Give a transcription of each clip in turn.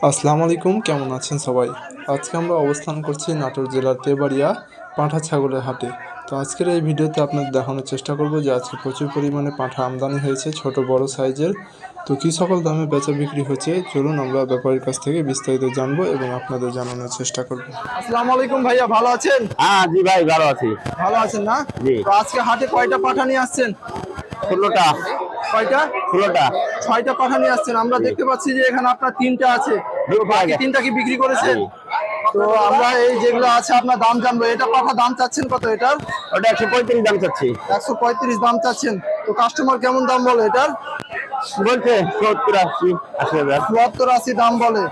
আসসালামু আলাইকুম কেমন আছেন সবাই? আজকে আমরা অবস্থান করছি নাটোর জেলার তেবাড়িয়া পাঁঠা ছাগলের হাটে। তো আজকের এই ভিডিওতে আপনাদের দেখানোর চেষ্টা করব যে আজকে প্রচুর পরিমাণে পাঁঠা আমদানি হয়েছে ছোট বড় সাইজের। তো কী সকল দামে বেচা বিক্রি হচ্ছে চলুন আমরা ব্যাপারীর কাছ থেকে বিস্তারিত জানব এবং আপনাদের জানানোর চেষ্টা করব। আসসালামু আলাইকুম ভাইয়া ভালো আছেন? হ্যাঁ জি ভাই ভালো আছি। ভালো আছেন না? তো আজকে হাটে কয়টা পাঠা নিয়ে আসছেন? ষোলোটা। কয়টা ষোলোটা। ছয়টা পাঠা নিয়ে আসছেন। আমরা দেখতে পাচ্ছি যে এখানে আপনার তিনটা আছে। তিনটা কি বিক্রি করেছেন? তো আমরা এই যেগুলো আছে আপনার দাম জানব। এটা পাঠা দাম চাচ্ছেন কত এটার? ওটা একশো পঁয়ত্রিশ দাম চাচ্ছি। একশো পঁয়ত্রিশ দাম চাচ্ছেন। তো কাস্টমার কেমন দাম বলে এটার? বলছে সত্তর আশি আশি হাজার। চুয়াত্তর আশি দাম বলে।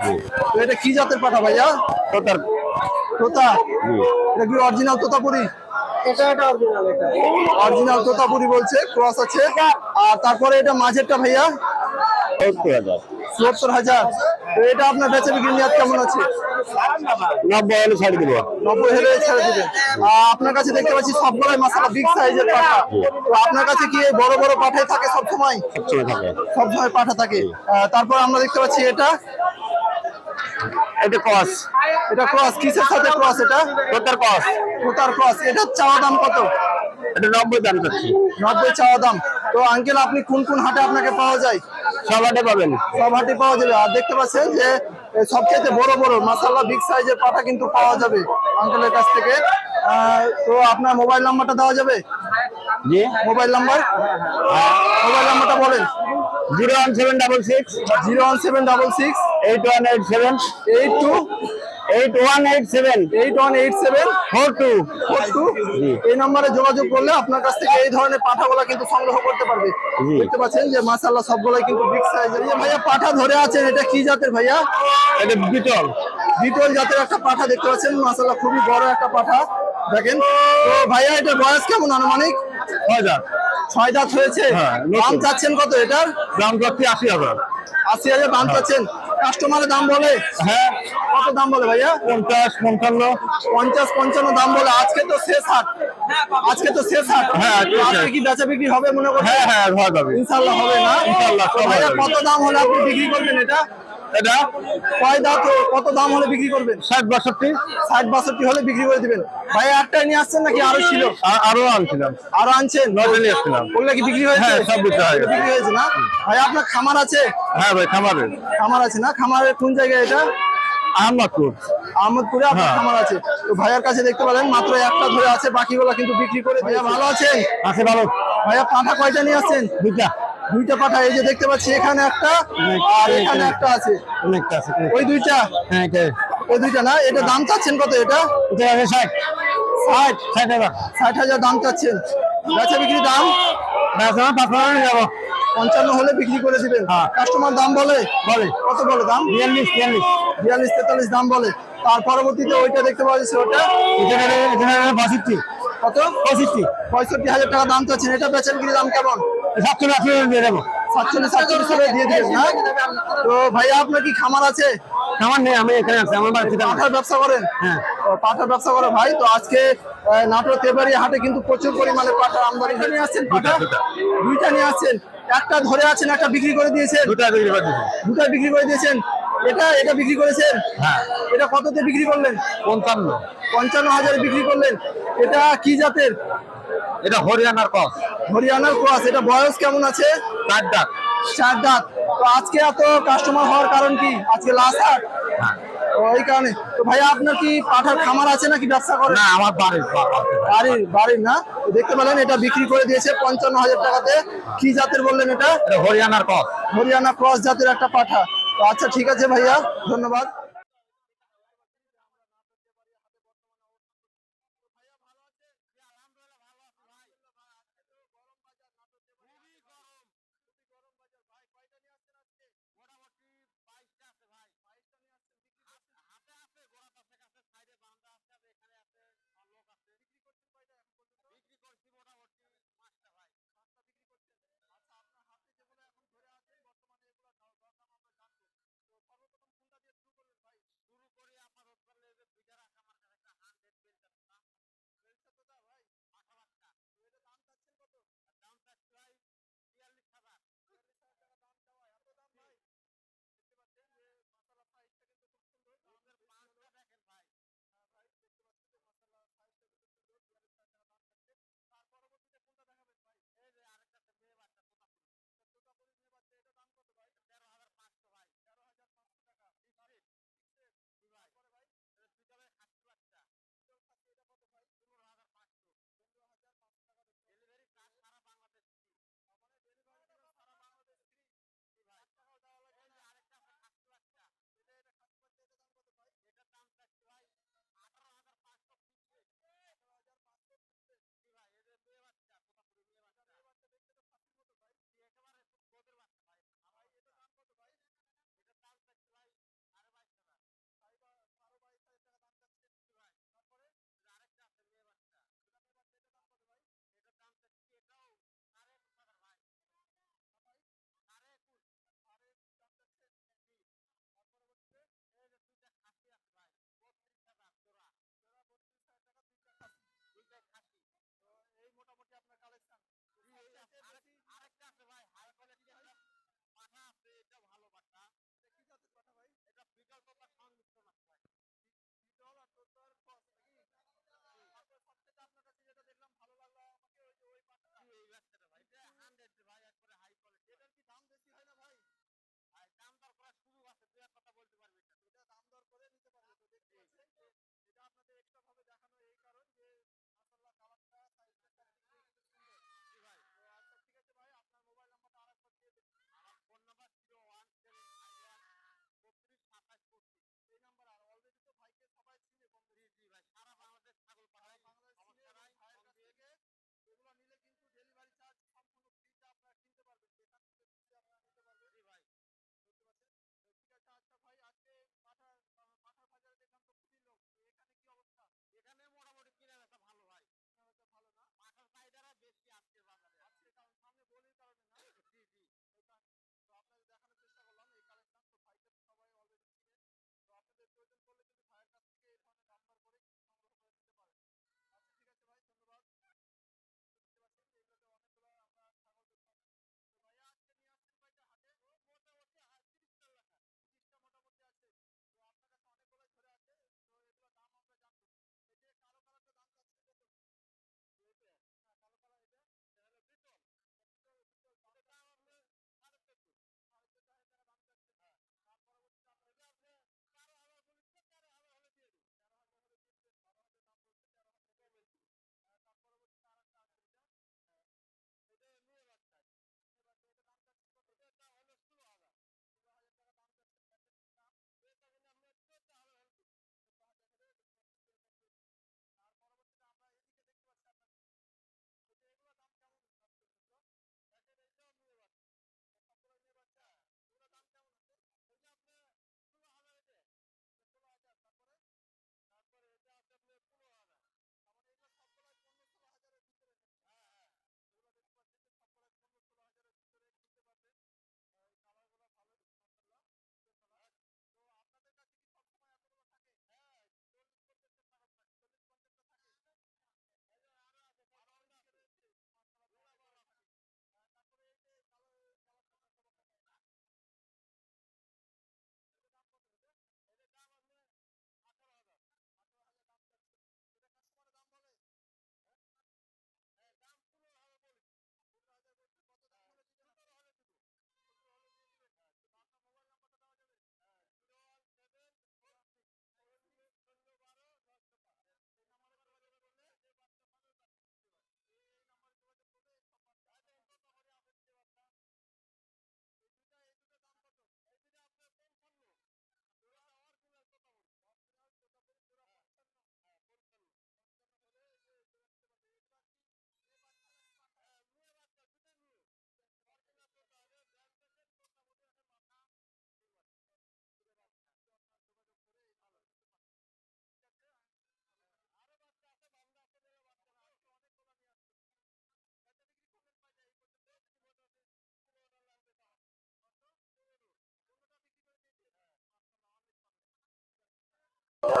তো এটা কি জাতের পাঠা ভাইয়া? সত্তর তোতা? এটা কি অরিজিনাল তোতাপুরি? অরিজিনাল তোতাপুরি বলছে ক্রস আছে। আর তারপরে এটা মাঝেরটা ভাইয়া? সত্তর হাজার। তো এটা আপনার বেচা বিক্রি নিয়াত কেমন আছে? নব্বই হলে ছাড়ি দেবো। নব্বই হলে ছেড়ে দিবেন আপনার কাছে দেখতে পাচ্ছি সবগুলাই মাসালা বিগ সাইজের পাঠা। তো আপনার কাছে কি বড় বড় পাঠাই থাকে সব সময় সবসময় থাকে। সব সময় পাঠা থাকে। তারপর আমরা দেখতে পাচ্ছি এটা। এটা কস এটা ক্রস। কিসের সাথে ক্রস এটা? সত্তর কস কোতার ক্রস। এটা চাওয়া দাম কত? এটা নব্বই দাম চাচ্ছি। নব্বই চাওয়া দাম। তো আঙ্কেল আপনি কোন কোন হাটে আপনাকে পাওয়া যায়? সব হাটে পাবেন। সব হাটে পাওয়া যাবে। আর দেখতে পাচ্ছেন যে সবচেয়ে বড় বড় মাসাল্লাহ বিগ সাইজের পাঠা কিন্তু পাওয়া যাবে আঙ্কেলের কাছ থেকে। তো আপনার মোবাইল নাম্বারটা দেওয়া যাবে? জি। Mobile number? মোবাইল নাম্বারটা বলেন। Zero one seven double six zero one seven double six eight one eight seven eight two এই নম্বরে যোগাযোগ করলে আপনার কাছ থেকে এই ধরনের পাঠাগুলো কিন্তু সংগ্রহ করতে পারবে। দেখতে পাচ্ছেন যে মাসাল্লাহ সবগুলাই কিন্তু বিগ সাইজের ভাইয়া পাঠা ধরে আছেন এটা কি জাতের ভাইয়া? এটা বিটল। বিটল জাতের একটা পাঠা দেখতে পাচ্ছেন মাসাল্লাহ খুবই বড় একটা পাঠা। দেখেন তো ভাইয়া এটার বয়স কেমন আনুমানিক? ছয় দাঁত। হয়েছে। হ্যাঁ। দাম চাচ্ছেন কত এটার? দাম চাচ্ছি আশি হাজার। আশি হাজার দাম চাচ্ছেন। কাস্টমারের দাম বলে? হ্যাঁ। কত দাম বলে ভাইয়া? পঞ্চাশ পঞ্চান্ন। পঞ্চাশ পঞ্চান্ন দাম বলে আজকে তো শেষ হাট। আজকে তো শেষ হাট। হ্যাঁ, আজকে। কি বেচা বিক্রি হবে মনে করছেন? হ্যাঁ হ্যাঁ হয়ে যাবে ইনশাল্লাহ হবে না? ইনশাল্লাহ, ভাইয়া কত দাম হলে আপনি বিক্রি করবেন এটা? এটা? কয় দাঁত কত দাম হলে বিক্রি করবেন? ষাট বাষট্টি। ষাট বাষট্টি হলে বিক্রি করে দিবেন। ভাই নিয়ে আসছেন নাকি আরও ছিল? আর- আনছিলাম। আরও আনছেন? নয়টা নিয়ে এসেছিলাম বললে কি বিক্রি হয়েছে? হ্যাঁ, সব বিক্রি হয়ে বিক্রি হয়েছে না? ভাই আপনার খামার আছে? হ্যাঁ ভাই খামারের খামার আছে না? খামারের কোন জায়গায় এটা? আহমদপুর। আহমদপুরে আপনার হ্যাঁ। খামার আছে। তো ভাইয়ার কাছে দেখতে পেলেন মাত্র একটা ধরে আছে বাকিগুলো কিন্তু বিক্রি করে ভাইয়া ভালো আছেন? আছে ভালো। ভাইয়া পাঠা কয়টা নিয়ে আসছেন? দুইটা। দুইটা পাঠা এই যে দেখতে পাচ্ছি এখানে একটা আর এখানে একটা আছে। অনেকটা আছে ওই দুইটা? হ্যাঁ ওই দুইটা না? এটা দাম চাচ্ছেন কত এটা? এটা আছে ষাট। ষাট? ষাট হাজার। ষাট হাজার দাম চাচ্ছেন। বেচা বিক্রি দাম? আমার পাঁচ হাজার যাব। পঞ্চান্ন হলে বিক্রি করে দিবেন। হ্যাঁ। কাস্টমার দাম বলে? বলে। কত বলে দাম? বিয়াল্লিশ বিয়াল্লিশ। বিয়াল্লিশ তেতাল্লিশ দাম বলে। তার পরবর্তীতে ওইটা দেখতে পাওয়া যাচ্ছে ওটা। বাষট্টি। কত? পঁয়ষট্টি। পঁয়ষট্টি হাজার টাকা দাম চাচ্ছেন। এটা বেচা কি দাম কেমন? হাজার দিয়ে দেবো। সাতচল্লিশ সাতচল্লিশ করে দিয়ে তো ভাইয়া আপনার কি খামার আছে? আমার নেই আমি এখানে আছি আমার বাড়িতে পাঠার ব্যবসা করেন? হ্যাঁ। পাঠার ব্যবসা করে ভাই। তো আজকে নাটোর তেবাড়ি হাটে কিন্তু প্রচুর পরিমাণে পাঠার আমদানি হয়ে নিয়ে আসছেন পাঠা। দুইটা নিয়ে আসছেন। একটা ধরে আছেন একটা বিক্রি করে দিয়েছেন। দুটা বিক্রি করে দিচ্ছি দুটা বিক্রি করে দিয়েছেন। এটা এটা বিক্রি করেছেন? হ্যাঁ। এটা কততে বিক্রি করলেন? পঞ্চান্ন। পঞ্চান্ন হাজারে বিক্রি করলেন। এটা কি জাতের? এটা হরিয়ানার কস হরিয়ানার ক্রস। এটা বয়স কেমন আছে? চার ডাক চার দাঁত। তো আজকে এত কাস্টমার হওয়ার কারণ কি? আজকে লাস্ট হাট? হ্যাঁ। এই কারণে। তো ভাইয়া আপনার কি পাঠার খামার আছে নাকি ব্যবসা করেন না আমার বাড়ির বাড়ির বাড়ির না? দেখতে পেলেন এটা বিক্রি করে দিয়েছে পঞ্চান্ন হাজার টাকাতে। কি জাতের বললেন এটা? হরিয়ানার কস হরিয়ানা ক্রস জাতের একটা পাঠা। তো আচ্ছা ঠিক আছে ভাইয়া ধন্যবাদ। আশা আছে এটা ভালো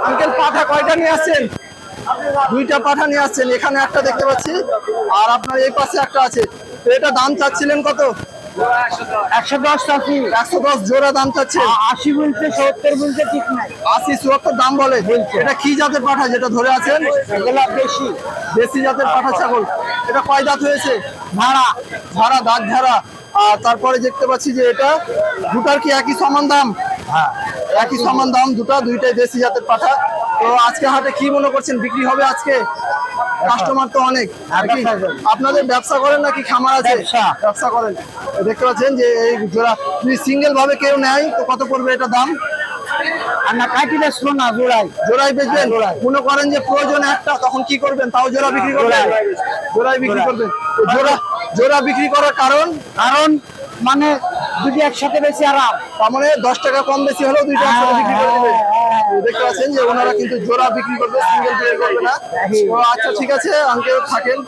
আঙ্কেল পাঠা কয়টা নিয়ে আসছেন? দুইটা পাঠা নিয়ে আসছেন এখানে একটা দেখতে পাচ্ছি আর আপনার এই পাশে একটা আছে। তো এটা দাম চাচ্ছিলেন কত? একশো দশ একশো দশ জোড়া দাম চাচ্ছে আশি বলছে সত্তর বলছে ঠিক নাই। আশি চুয়াত্তর দাম বলে। এটা কি জাতের পাঠা যেটা ধরে আছেন? দেশি জাতের পাঠা ছাগল। এটা কয় দাঁত হয়েছে? ঝাড়া। ঝাড়া দাঁত ঝাড়া। আর তারপরে দেখতে পাচ্ছি যে এটা দুটার কি একই সমান দাম? হ্যাঁ। একই সমান দাম দুটা দুইটাই দেশি জাতের পাঠা। তো আজকে হাটে কি মনে করছেন বিক্রি হবে আজকে? কাস্টমার তো অনেক। নাকি? আপনাদের ব্যবসা করেন নাকি খামার আছে? ব্যবসা। করেন। দেখতে পাচ্ছেন যে এই জোড়া যদি সিঙ্গেল ভাবে কেউ নেয় তো কত পড়বে এটা দাম? আর না কাটি না জোড়াই। জোড়াই বেচবেন? মনে করেন যে প্রয়োজন একটা তখন কি করবেন? তাও জোড়া বিক্রি করবেন? জোড়াই বিক্রি করবেন। জোড়া বিক্রি করার কারণ? কারণ মানে দুটি একসাথে বেশি আরাম। তার মানে দশ টাকা কম বেশি হলেও দুইটা একসাথে বিক্রি করে দেবে। দেখতে পাচ্ছেন যে ওনারা কিন্তু জোড়া বিক্রি করবে সিঙ্গেল বিক্রি করবে না। আচ্ছা ঠিক আছে আঙ্কেল থাকেন।